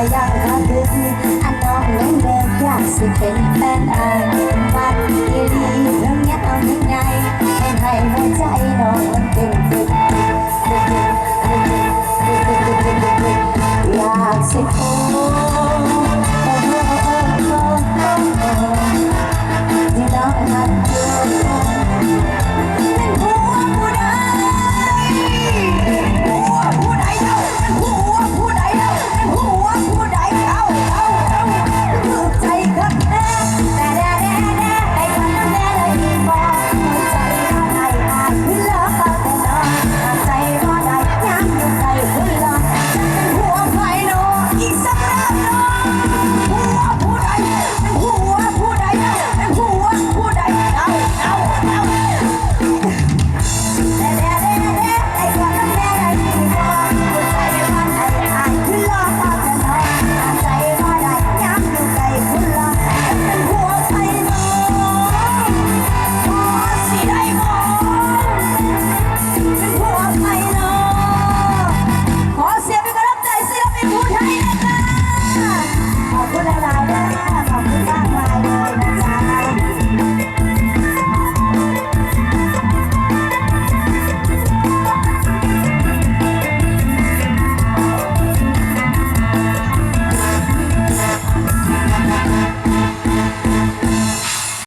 ก็ยังรักดีอันน้องยังเด็กอยากสิเป็นแฟนอาย